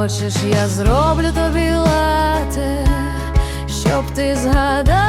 Хочеш, я зроблю тобі лате, щоб ти згадав.